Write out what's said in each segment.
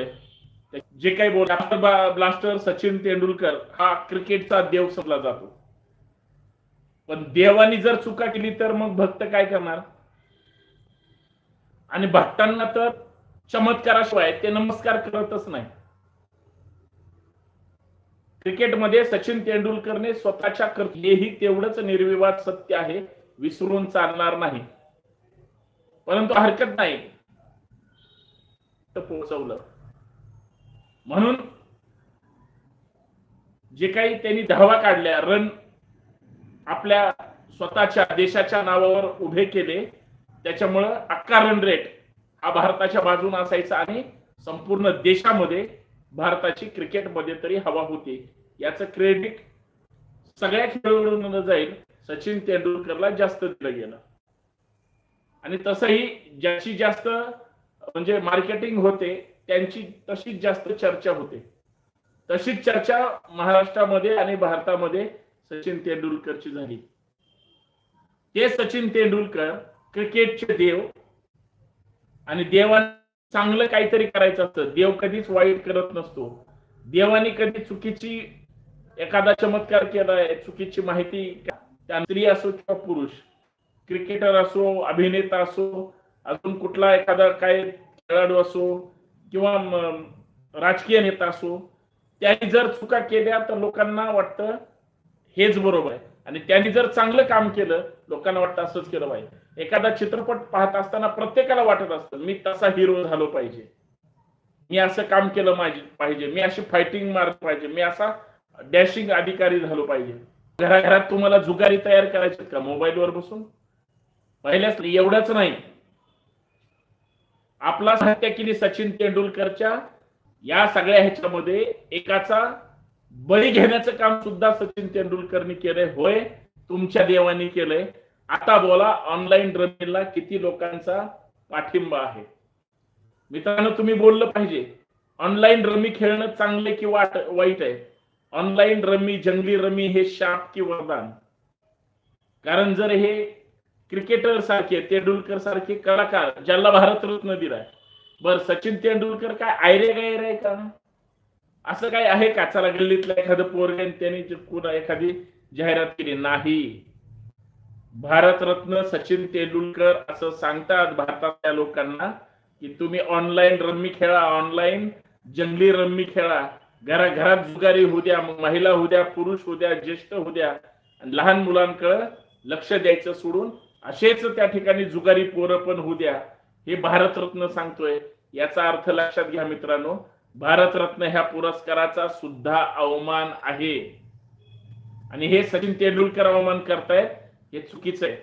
जे काही बोल ब्लास्टर सचिन तेंडुलकर हा क्रिकेटचा देव समजला जातो. पण देवानी जर चुका केली तर मग भक्त काय करणार? आणि भक्तांना तर चमत्काराशिवाय ते नमस्कार करतच नाही. क्रिकेटमध्ये सचिन तेंडुलकरने स्वतःच्या कर हेही तेवढंच निर्विवाद सत्य आहे विसरून चालणार नाही. परंतु हरकत नाही. तर पोहोचवलं. म्हणून जे काही त्यांनी धावा काढल्या रन आपल्या स्वतःच्या देशाच्या नावावर उभे केले त्याच्यामुळं अक्का रन रेट हा भारताच्या बाजून असायचा आणि संपूर्ण देशामध्ये भारताची क्रिकेटमध्ये तरी हवा होती. याचं क्रेडिट सगळ्या खेळाडूंना जाईल सचिन तेंडुलकरला जास्त दिलं गेलं. आणि तसंही ज्याची जास्त म्हणजे मार्केटिंग होते त्यांची तशीच जास्त चर्चा होते. तशीच चर्चा महाराष्ट्रामध्ये आणि भारतामध्ये सचिन तेंडुलकरची झाली. ते सचिन तेंडुलकर क्रिकेटचे देव आणि देवाने चांगलं काहीतरी करायचं असतं. देव कधीच वाईट करत नसतो. देवाने कधी चुकीची एखादा चमत्कार केलाय चुकीची माहिती त्या स्त्री असो किंवा पुरुष क्रिकेटर असो अभिनेता असो अजून कुठला एखादा काय खेळाडू असो किंवा राजकीय नेता असो त्यांनी जर चुका केल्या तर लोकांना वाटतं हेच बरोबर आहे. आणि त्यांनी जर चांगलं काम केलं लोकांना वाटतं असंच केलं पाहिजे. एखादा चित्रपट पाहत असताना प्रत्येकाला वाटत असतं मी तसा हिरो झालो पाहिजे. मी असं काम केलं माझे पाहिजे. मी अशी फायटिंग मारत पाहिजे. मी असा डॅशिंग अधिकारी झालो पाहिजे. घराघरात तुम्हाला जुगारी तयार करायचे का? मोबाईलवर बसून? पहिल्याच एवढंच नाही. आपला हत्या केली सचिन तेंडुलकरच्या या सगळ्या ह्याच्यामध्ये एकाचा बळी घेण्याचं काम सुद्धा सचिन तेंडुलकरनी केलंय. होय तुमच्या देवानी केलंय. आता बोला ऑनलाईन रमीला किती लोकांचा पाठिंबा आहे? मित्रांनो तुम्ही बोललं पाहिजे. ऑनलाईन रमी खेळणं चांगले की वाट वाईट आहे? ऑनलाईन रमी जंगली रमी हे शाप की वरदान? कारण जर हे क्रिकेटर सारखे तेंडुलकर सारखे कलाकार ज्याला भारतरत्न दिलाय. बर सचिन तेंडुलकर काय आयरे गायर आहे का? असं काय आहे का? चला गल्लीतलं एखादं पोरगे त्यांनी कुणा एखादी जाहिरात केली? नाही. भारतरत्न सचिन तेंडुलकर असं सांगतात भारतातल्या लोकांना की तुम्ही ऑनलाईन रम्मी खेळा ऑनलाईन जंगली रम्मी खेळा. घरा घरात जुगारी होऊ द्या मग महिला होऊ द्या पुरुष होऊ द्या ज्येष्ठ होऊ द्या. आणि लहान मुलांकडे लक्ष द्यायचं सोडून असेच त्या ठिकाणी जुगारी पोरं पण होऊ द्या. हे भारतरत्न सांगतोय. याचा अर्थ लक्षात घ्या मित्रांनो भारतरत्न ह्या पुरस्काराचा सुद्धा अवमान आहे. आणि हे सचिन तेंडुलकर अवमान करतायत हे चुकीचं आहे.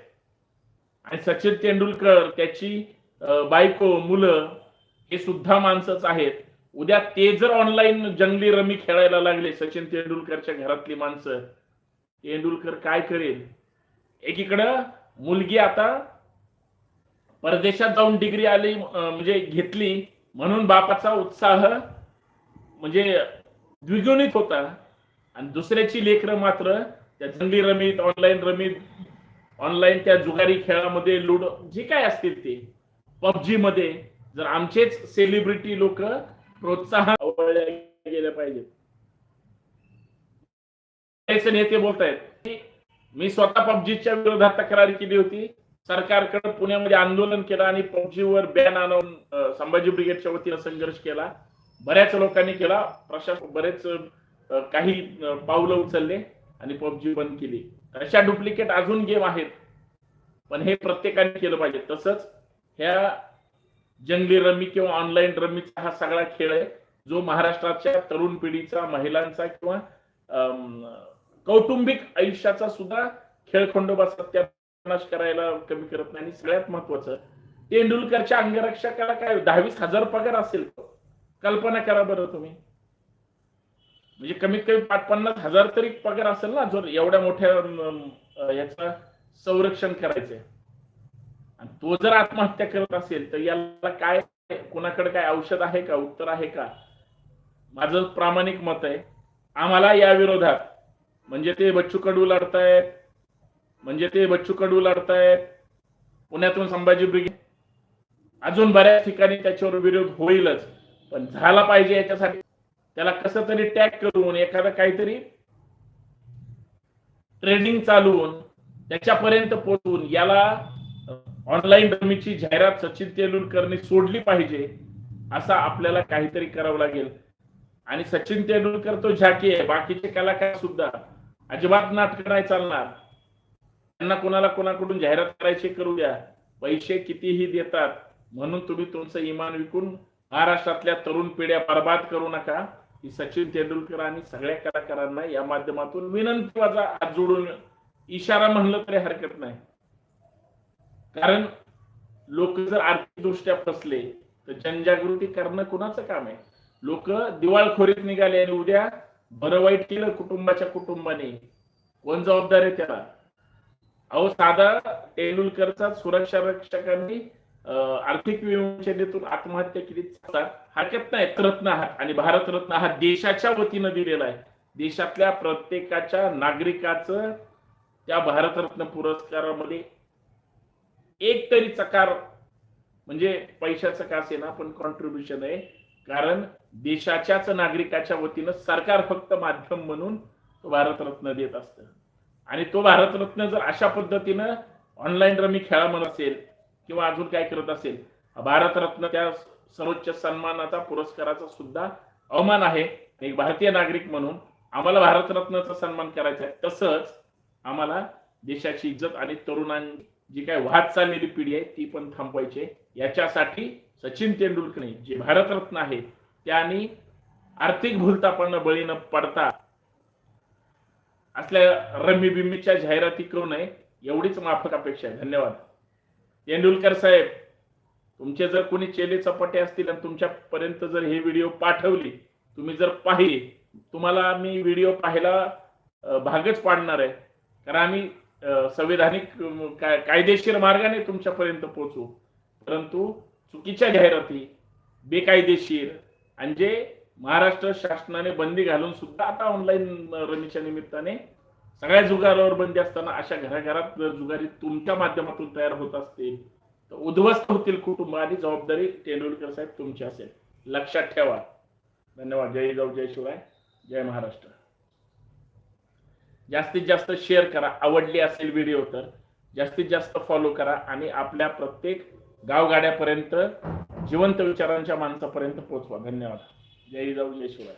आणि सचिन तेंडुलकर त्याची बायको मुलं हे सुद्धा माणसंच आहेत. उद्या ते जर ऑनलाईन जंगली रमी खेळायला लागले सचिन तेंडुलकरच्या घरातली माणसं तेंडुलकर काय करेल? एकीकडं मुलगी आता परदेशात जाऊन डिग्री आली म्हणजे घेतली म्हणून बापाचा उत्साह म्हणजे द्विगुणित होता. आणि दुसऱ्याची लेकरं मात्र त्या जंगली रमीत ऑनलाईन रमीत ऑनलाईन त्या जुगारी खेळामध्ये लुडो जे काय असतील ते. पबजी मध्ये जर आमचेच सेलिब्रिटी लोक प्रोत्साहन गेले गेल्या पाहिजेत. नेते बोलतायत. मी स्वतः पबजीच्या विरोधात तक्रारी केली होती. सरकारकडे पुण्यामध्ये आंदोलन केलं आणि पबजीवर बॅन आणून संभाजी ब्रिगेडच्या वतीनं संघर्ष केला. बऱ्याच लोकांनी केला. प्रशासन बरेच काही पावलं उचलले आणि पबजी बंद केली. अशा डुप्लिकेट अजून गेम आहेत. पण हे प्रत्येकाने केलं पाहिजे. तसंच ह्या जंगली रमी किंवा ऑनलाईन रमीचा हा सगळा खेळ आहे जो महाराष्ट्राच्या तरुण पिढीचा महिलांचा किंवा अं, कौटुंबिक आयुष्याचा सुद्धा खेळ खंडोबा सत्यानाश करायला कमी करत नाही. आणि सगळ्यात महत्वाचं तेंडुलकरच्या अंगरक्षकाला काय दहावीस हजार पगार असेल कल्पना करा बरं तुम्ही. म्हणजे कमीत कमी पाच पन्नास हजार तरी पगार असेल ना जर एवढ्या मोठ्या याचा संरक्षण करायचंय. आणि तो जर आत्महत्या करत असेल तर याला काय कोणाकडे काय औषध आहे का उत्तर आहे का? माझं प्रामाणिक मत आहे आम्हाला या विरोधात म्हणजे ते बच्चू कडू लढतायत. म्हणजे ते बच्चू कडू लढतायत. पुण्यातून संभाजी ब्रिगेड अजून बऱ्याच ठिकाणी त्याच्यावर विरोध होईलच. पण झाला पाहिजे याच्यासाठी. त्याला कसं तरी टॅग करून एखादं काहीतरी ट्रेनिंग चालवून त्याच्यापर्यंत पोहोचून याला ऑनलाईन रमीची जाहिरात सचिन तेंडुलकरने सोडली पाहिजे असा आपल्याला काहीतरी करावं लागेल. आणि सचिन तेंडुलकर तो झाकी आहे. बाकीचे कलाकार सुद्धा अजिबात नाटक नाही चालणार. त्यांना कोणाला कोणाकडून जाहिरात करायची करू द्या. पैसे कितीही देतात. म्हणून तुम्ही तुमचं इमान विकून महाराष्ट्रातल्या तरुण पिढ्या बर्बाद करू नका. ही सचिन तेंडुलकर आणि सगळ्या कलाकारांना या माध्यमातून विनंती माझा हात जोडून इशारा म्हणलं तरी हरकत नाही. कारण लोक जर आर्थिक दृष्ट्या फसले तर जनजागृती करणं कुणाचं काम आहे? लोक दिवाळखोरीत निघाले आणि उद्या बरं वाईट केलं कुटुंबाच्या कुटुंबाने. कोण जबाबदार आहे त्याला? अहो साधा तेंडुलकरचा सुरक्षा रक्षकांनी आर्थिक विमोचनेतून आत्महत्या केली. हा हरकत नाही. रत्न हा आणि भारतरत्न हा देशाच्या वतीनं दिलेला आहे. देशातल्या प्रत्येकाच्या नागरिकाचं त्या भारतरत्न पुरस्कारामध्ये एक तरी चकार म्हणजे पैशाचं का असेना पण कॉन्ट्रीब्युशन आहे. कारण देशाच्याच नागरिकाच्या वतीनं सरकार फक्त माध्यम म्हणून तो भारतरत्न देत असतं. आणि तो भारतरत्न जर अशा पद्धतीनं ऑनलाईन रमी खेळा म्हणत असेल किंवा अजून काय करत असेल भारतरत्न त्या सर्वोच्च सन्मानाचा पुरस्काराचा सुद्धा अवमान आहे. एक भारतीय नागरिक म्हणून आम्हाला भारतरत्नाचा सन्मान करायचा आहे. तसंच आम्हाला देशाची इज्जत आणि तरुणांची जी काय वाहत चाललेली पिढी आहे ती पण थांबवायची याच्यासाठी सचिन तेंडुलकरने जे भारतरत्न आहे त्यांनी आर्थिक भूलतापांना बळी न पडता असल्या रम्मी बिम्मीच्या जाहिराती करू नये एवढीच माफक अपेक्षा आहे. धन्यवाद. तेंडुलकर साहेब तुमचे जर कोणी चेले चपाटे असतील आणि तुमच्यापर्यंत जर हे व्हिडिओ पाठवली तुम्ही जर पाहिली तुम्हाला मी व्हिडिओ पाहायला भागच पाडणार आहे. कारण आम्ही संविधानिक कायदेशीर मार्गाने तुमच्यापर्यंत पोहोचू. परंतु चुकीच्या जाहिराती बेकायदेशीर आणि जे महाराष्ट्र शासनाने बंदी घालून सुद्धा आता ऑनलाईन रमीच्या निमित्ताने सगळ्या जुगारावर बंदी असताना अशा घराघरात जर जुगारी तुमच्या माध्यमातून तयार होत असतील तर उद्ध्वस्त होतील कुटुंब आणि जबाबदारी तेंडुलकर साहेब तुमची असेल. लक्षात ठेवा. धन्यवाद. जय जाऊ जय शिवाय जय महाराष्ट्र. जास्तीत जास्त शेअर करा. आवडली असेल व्हिडिओ तर जास्तीत जास्त फॉलो करा आणि आपल्या प्रत्येक गावगाड्यापर्यंत जिवंत विचारांच्या माणसापर्यंत पोहोचवा. धन्यवाद. जय जाऊ जय शिवाय